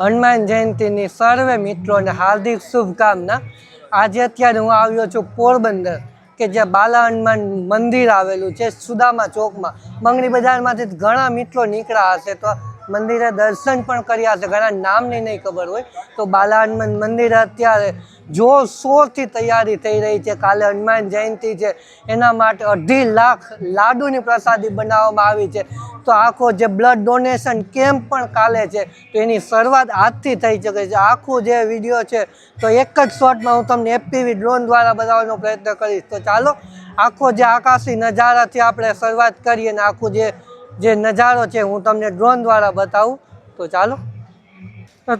હનુમાન જયંતિની સર્વે મિત્રોને હાર્દિક શુભકામના. આજે અત્યારે હું આવ્યો છું પોરબંદર, કે જ્યાં બાલા હનુમાન મંદિર આવેલું છે, સુદામા ચોકમાં. મંગણી બજારમાંથી ઘણા મિત્રો નીકળ્યા હશે તો મંદિરે દર્શન પણ કર્યા છે. ઘણા નામની નહીં ખબર હોય. તો બાલા હનુમાન મંદિર અત્યારે જોરશોરથી તૈયારી થઈ રહી છે. કાલે હનુમાન જયંતિ છે. એના માટે અઢી લાખ લાડુની પ્રસાદી બનાવવામાં આવી છે. તો આખો જે બ્લડ ડોનેશન કેમ્પ પણ કાલે છે. તો એની શરૂઆત આજથી થઈ શકે છે. આખું જે વીડિયો છે, તો એક જ શોર્ટમાં હું તમને એપીવી ડ્રોન દ્વારા બતાવવાનો પ્રયત્ન કરીશ. તો ચાલો, આખો જે આકાશી નજારાથી આપણે શરૂઆત કરીએ અને આખું જે જે નજારો છે હું તમને ડ્રોન દ્વારા બતાવું. તો ચાલો.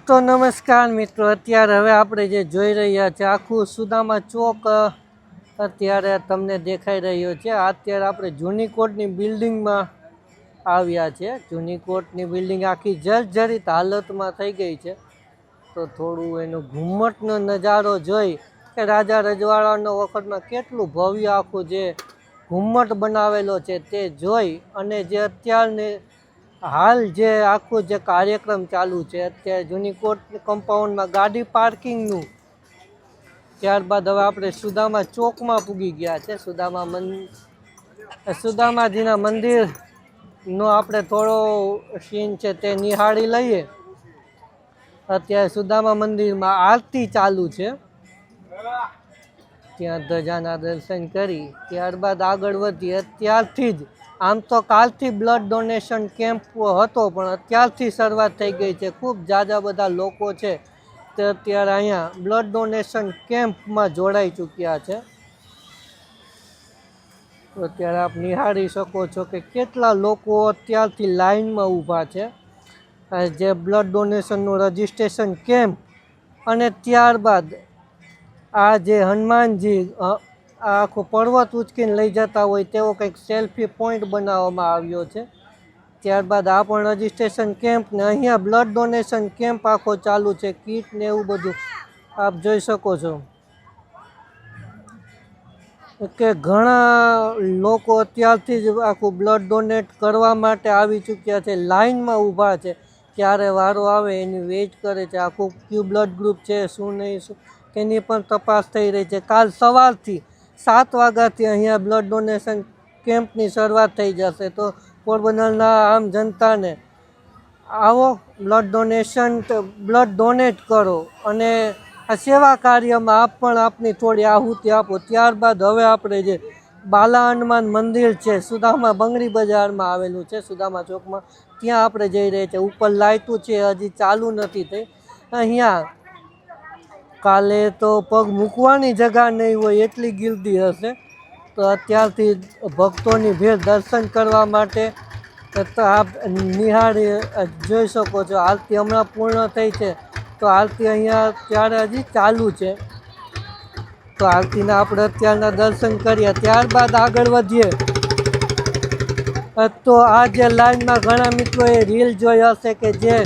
તો નમસ્કાર મિત્રો, અત્યારે હવે આપણે જે જોઈ રહ્યા છે, આખું સુદામા ચોક અત્યારે તમને દેખાઈ રહ્યો છે. અત્યારે આપણે જૂની કોટની બિલ્ડિંગમાં આવ્યા છે. જૂની કોટની બિલ્ડિંગ આખી જર્જરિત હાલતમાં થઈ ગઈ છે. તો થોડું એનો ઘુમ્મટનો નજારો જોઈ કે રાજા રજવાડાનો વખતમાં કેટલું ભવ્ય આખું જે ઘુમ્મટ બનાવેલો છે તે જોઈ અને જે અત્યારને હાલ જે આખું જે કાર્યક્રમ ચાલુ છે, અત્યારે જૂની કોટ કમ્પાઉન્ડમાં ગાડી પાર્કિંગનું ત્યારબાદ હવે આપણે સુદામા ચોકમાં પૂગી ગયા છે. સુદામા મન, સુદામાજીના મંદિરનો આપણે થોડો સીન છે તે નિહાળી લઈએ. અત્યારે સુદામા મંદિરમાં આરતી ચાલુ છે. ત્યાં ધજાના દર્શન કરી, ત્યારબાદ આગળ વધી. અત્યારથી જ, આમ તો કાલથી બ્લડ ડોનેશન કેમ્પ હતો, પણ અત્યારથી શરૂઆત થઈ ગઈ છે. ખૂબ જાજા બધા લોકો છે તે અત્યારે અહીંયા બ્લડ ડોનેશન કેમ્પમાં જોડાઈ ચૂક્યા છે. તો અત્યારે આપ નિહાળી શકો છો કે કેટલા લોકો અત્યારથી લાઈનમાં ઊભા છે. જે બ્લડ ડોનેશનનું રજિસ્ટ્રેશન કેમ્પ અને ત્યારબાદ આ જે હનુમાનજી આખો પર્વત ઉચકીને લઈ જતા હોય તેવો કંઈક સેલ્ફી પોઈન્ટ બનાવવામાં આવ્યો છે. ત્યારબાદ આ પણ રજિસ્ટ્રેશન કેમ્પ ને અહીંયા બ્લડ ડોનેશન કેમ્પ આખો ચાલુ છે. કીટ ને એવું બધું આપ જોઈ શકો છો. કે ઘણા લોકો અત્યારથી જ આખું બ્લડ ડોનેટ કરવા માટે આવી ચૂક્યા છે. લાઇનમાં ઊભા છે. ક્યારે વારો આવે એની વેઇટ કરે છે. આખું ક્યુ બ્લડ ગ્રુપ છે, શું નહીં, શું તેની પણ તપાસ થઈ રહી છે. કાલ સવારથી સાત વાગ્યાથી અહીંયા બ્લડ ડોનેશન કેમ્પની શરૂઆત થઈ જશે. તો પોરબંદરના આમ જનતાને આવો બ્લડ ડોનેશન બ્લડ ડોનેટ કરો અને આ સેવા કાર્યમાં આપ પણ આપની થોડી આહુતિ આપો. ત્યારબાદ હવે આપણે જે બાલા હનુમાન મંદિર છે, સુદામા બંગડી બજારમાં આવેલું છે, સુદામા ચોકમાં. ત્યાં આપણે જઈ રહ્યા છીએ ઉપર લાઇટું છે, હજી ચાલુ નથી થઈ. અહીંયા કાલે તો પગ મૂકવાની જગા નહીં હોય એટલી ગીર્દી હશે. તો અત્યારથી ભક્તોની ભીડ દર્શન કરવા માટે આપ નિહાળી જોઈ શકો છો. આરતી હમણાં પૂર્ણ થઈ છે. તો આરતી અહીંયા ત્યારે હજી ચાલુ છે. તો આરતીના આપણે અત્યારના દર્શન કરીએ. ત્યારબાદ આગળ વધીએ. તો આ જે લાઈનમાં ઘણા મિત્રોએ રીલ જોઈ હશે કે જે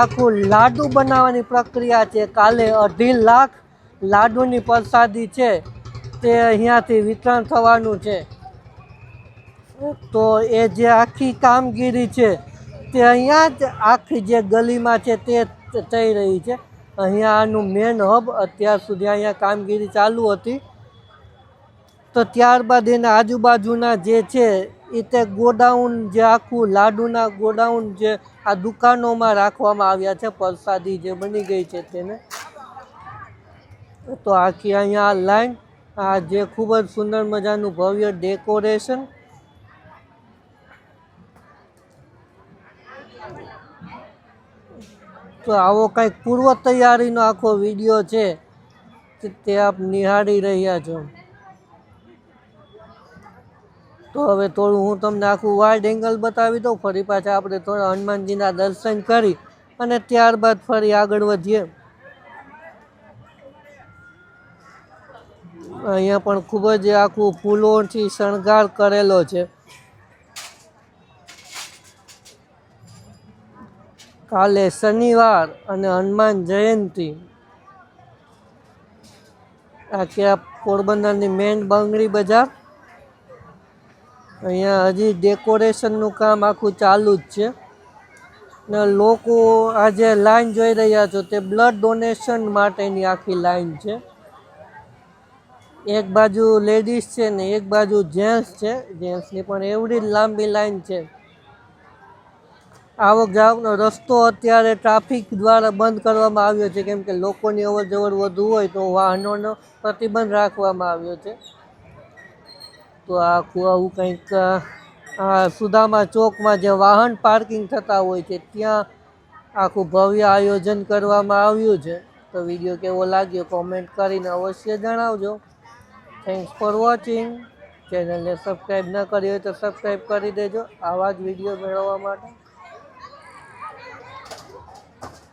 આખું લાડુ બનાવવાની પ્રક્રિયા છે. કાલે અઢી લાખ લાડુની પ્રસાદી છે. તે અહીંયાથી વિતરણ થવાનું છે. તો એ જે આખી કામગીરી છે, તે અહીંયા જ આખી જે ગલીમાં છે, તે થઈ રહી છે. અહીંયા આનું મેન હબ અત્યાર સુધી અહીંયા કામગીરી ચાલુ હતી. તો ત્યારબાદ એના આજુબાજુના જે છે એ તે ગોડાઉન જે આખું લાડુના ગોડાઉન જે આ દુકાનોમાં રાખવામાં આવ્યા છે, પ્રસાદી જે બની ગઈ છે તેને. તો આખી અહીંયા લાઈન, આ જે ખૂબ જ સુંદર મજાનું ભવ્ય ડેકોરેશન. તો આવો કંઈક પૂર્વ તૈયારીનો આખો વીડિયો છે તે- આપ નિહાળી રહ્યા છો. તો હવે થોડું હું તમને આખું વાઇડ એંગલ બતાવી દઉં. ફરી પાછા આપણે થોડા હનુમાનજીના દર્શન કરી અને ત્યારબાદ ફરી આગળ વધીએ. અહીંયા પણ ખૂબ જ આખું ફૂલોથી શણગાર કરેલો છે. કાલે શનિવાર અને હનુમાન જયંતી. આ કે પોરબંદરની મેન બંગડી બજાર? અહીંયા હજી ડેકોરેશનનું કામ આખું ચાલુ જ છે. ને લોકો આ જે લાઈન જોઈ રહ્યા છો તે બ્લડ ડોનેશન માટેની આખી લાઈન છે. એક બાજુ લેડીઝ છે ને એક બાજુ જેન્ટ્સ છે. જેન્ટ્સની પણ એવડી જ લાંબી લાઈન છે. આવક જાવકનો રસ્તો અત્યારે ટ્રાફિક દ્વારા બંધ કરવામાં આવ્યો છે. કેમ કે લોકોની અવર જવર વધુ હોય તો વાહનોનો પ્રતિબંધ રાખવામાં આવ્યો છે. તો આખું આવું કંઈક સુદામા ચોકમાં જે વાહન પાર્કિંગ થતા હોય છે, ત્યાં આખું ભવ્ય આયોજન કરવામાં આવ્યું છે. તો વીડિયો કેવો લાગ્યો કોમેન્ટ કરીને અવશ્ય જણાવજો. થેન્ક્સ ફોર વોચિંગ ચેનલને સબસ્ક્રાઈબ ન કરી હોય તો સબસ્ક્રાઈબ કરી દેજો. આવા જ વીડિયો મેળવવા માટે.